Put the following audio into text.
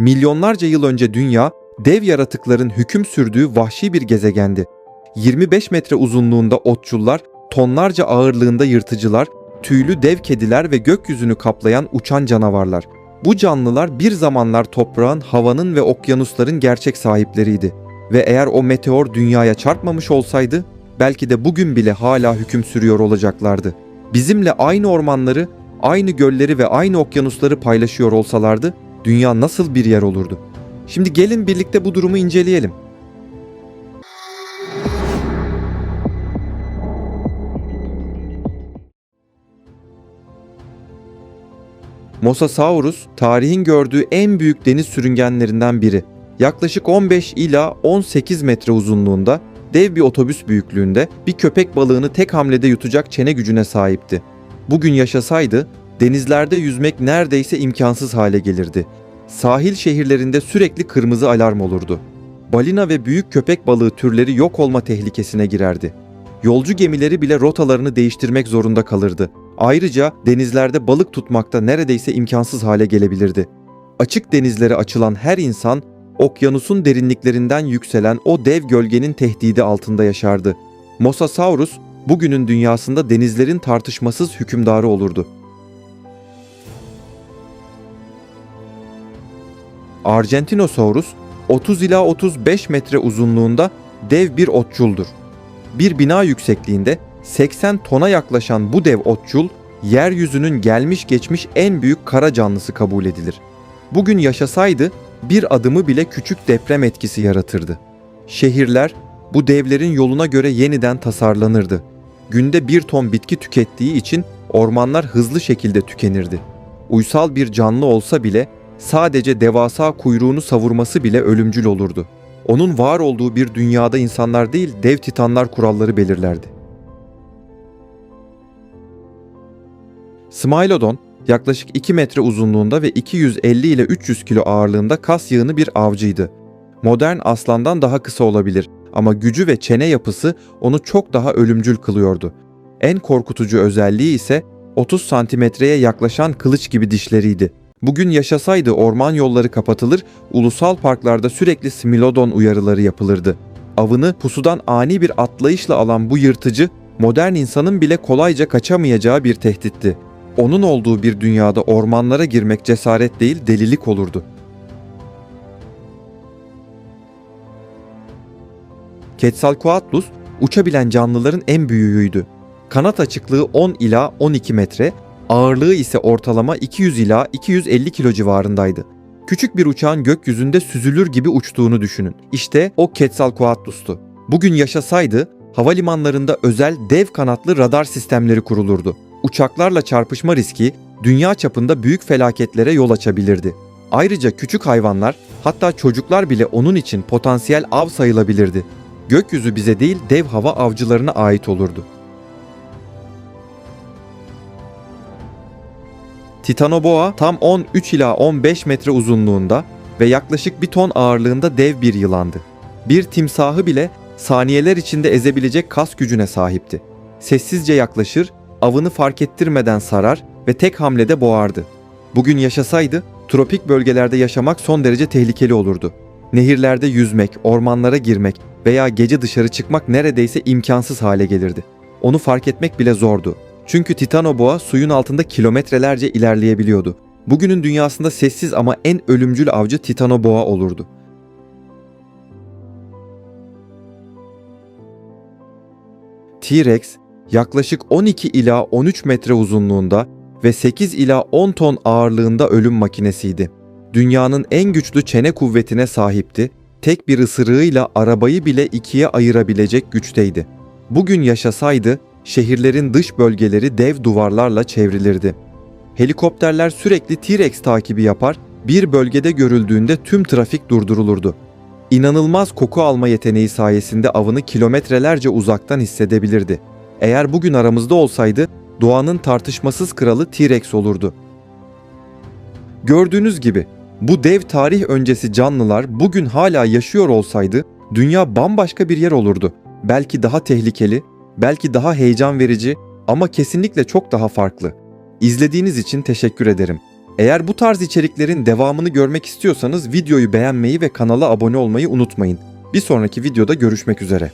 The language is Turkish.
Milyonlarca yıl önce dünya dev yaratıkların hüküm sürdüğü vahşi bir gezegendi. 25 metre uzunluğunda otçullar, tonlarca ağırlığında yırtıcılar, tüylü dev kediler ve gökyüzünü kaplayan uçan canavarlar. Bu canlılar bir zamanlar toprağın, havanın ve okyanusların gerçek sahipleriydi. Ve eğer o meteor dünyaya çarpmamış olsaydı, belki de bugün bile hala hüküm sürüyor olacaklardı. Bizimle aynı ormanları, aynı gölleri ve aynı okyanusları paylaşıyor olsalardı, dünya nasıl bir yer olurdu? Şimdi gelin birlikte bu durumu inceleyelim. Mosasaurus, tarihin gördüğü en büyük deniz sürüngenlerinden biri. Yaklaşık 15 ila 18 metre uzunluğunda, dev bir otobüs büyüklüğünde bir köpek balığını tek hamlede yutacak çene gücüne sahipti. Bugün yaşasaydı, denizlerde yüzmek neredeyse imkansız hale gelirdi. Sahil şehirlerinde sürekli kırmızı alarm olurdu. Balina ve büyük köpek balığı türleri yok olma tehlikesine girerdi. Yolcu gemileri bile rotalarını değiştirmek zorunda kalırdı. Ayrıca denizlerde balık tutmakta neredeyse imkansız hale gelebilirdi. Açık denizlere açılan her insan okyanusun derinliklerinden yükselen o dev gölgenin tehdidi altında yaşardı. Mosasaurus bugünün dünyasında denizlerin tartışmasız hükümdarı olurdu. Argentinosaurus 30 ila 35 metre uzunluğunda dev bir otçuldur. Bir bina yüksekliğinde 80 tona yaklaşan bu dev otçul, yeryüzünün gelmiş geçmiş en büyük kara canlısı kabul edilir. Bugün yaşasaydı bir adımı bile küçük deprem etkisi yaratırdı. Şehirler bu devlerin yoluna göre yeniden tasarlanırdı. Günde bir ton bitki tükettiği için ormanlar hızlı şekilde tükenirdi. Uysal bir canlı olsa bile sadece devasa kuyruğunu savurması bile ölümcül olurdu. Onun var olduğu bir dünyada insanlar değil dev titanlar kuralları belirlerdi. Smilodon yaklaşık 2 metre uzunluğunda ve 250 ile 300 kilo ağırlığında kas yığını bir avcıydı. Modern aslandan daha kısa olabilir ama gücü ve çene yapısı onu çok daha ölümcül kılıyordu. En korkutucu özelliği ise 30 santimetreye yaklaşan kılıç gibi dişleriydi. Bugün yaşasaydı orman yolları kapatılır, ulusal parklarda sürekli Smilodon uyarıları yapılırdı. Avını pusudan ani bir atlayışla alan bu yırtıcı, modern insanın bile kolayca kaçamayacağı bir tehditti. Onun olduğu bir dünyada ormanlara girmek cesaret değil delilik olurdu. Quetzalcoatlus uçabilen canlıların en büyüğüydü. Kanat açıklığı 10 ila 12 metre, ağırlığı ise ortalama 200 ila 250 kilo civarındaydı. Küçük bir uçağın gökyüzünde süzülür gibi uçtuğunu düşünün. İşte o Quetzalcoatlus'tu. Bugün yaşasaydı havalimanlarında özel dev kanatlı radar sistemleri kurulurdu. Uçaklarla çarpışma riski dünya çapında büyük felaketlere yol açabilirdi. Ayrıca küçük hayvanlar, hatta çocuklar bile onun için potansiyel av sayılabilirdi. Gökyüzü bize değil dev hava avcılarına ait olurdu. Titanoboa tam 13 ila 15 metre uzunluğunda ve yaklaşık bir ton ağırlığında dev bir yılandı. Bir timsahı bile saniyeler içinde ezebilecek kas gücüne sahipti. Sessizce yaklaşır, avını fark ettirmeden sarar ve tek hamlede boğardı. Bugün yaşasaydı tropik bölgelerde yaşamak son derece tehlikeli olurdu. Nehirlerde yüzmek, ormanlara girmek veya gece dışarı çıkmak neredeyse imkansız hale gelirdi. Onu fark etmek bile zordu. Çünkü Titanoboa suyun altında kilometrelerce ilerleyebiliyordu. Bugünün dünyasında sessiz ama en ölümcül avcı Titanoboa olurdu. T-Rex yaklaşık 12 ila 13 metre uzunluğunda ve 8 ila 10 ton ağırlığında ölüm makinesiydi. Dünyanın en güçlü çene kuvvetine sahipti, tek bir ısırığıyla arabayı bile ikiye ayırabilecek güçteydi. Bugün yaşasaydı şehirlerin dış bölgeleri dev duvarlarla çevrilirdi. Helikopterler sürekli T-Rex takibi yapar, bir bölgede görüldüğünde tüm trafik durdurulurdu. İnanılmaz koku alma yeteneği sayesinde avını kilometrelerce uzaktan hissedebilirdi. Eğer bugün aramızda olsaydı doğanın tartışmasız kralı T-Rex olurdu. Gördüğünüz gibi bu dev tarih öncesi canlılar bugün hala yaşıyor olsaydı dünya bambaşka bir yer olurdu. Belki daha tehlikeli, belki daha heyecan verici ama kesinlikle çok daha farklı. İzlediğiniz için teşekkür ederim. Eğer bu tarz içeriklerin devamını görmek istiyorsanız videoyu beğenmeyi ve kanala abone olmayı unutmayın. Bir sonraki videoda görüşmek üzere.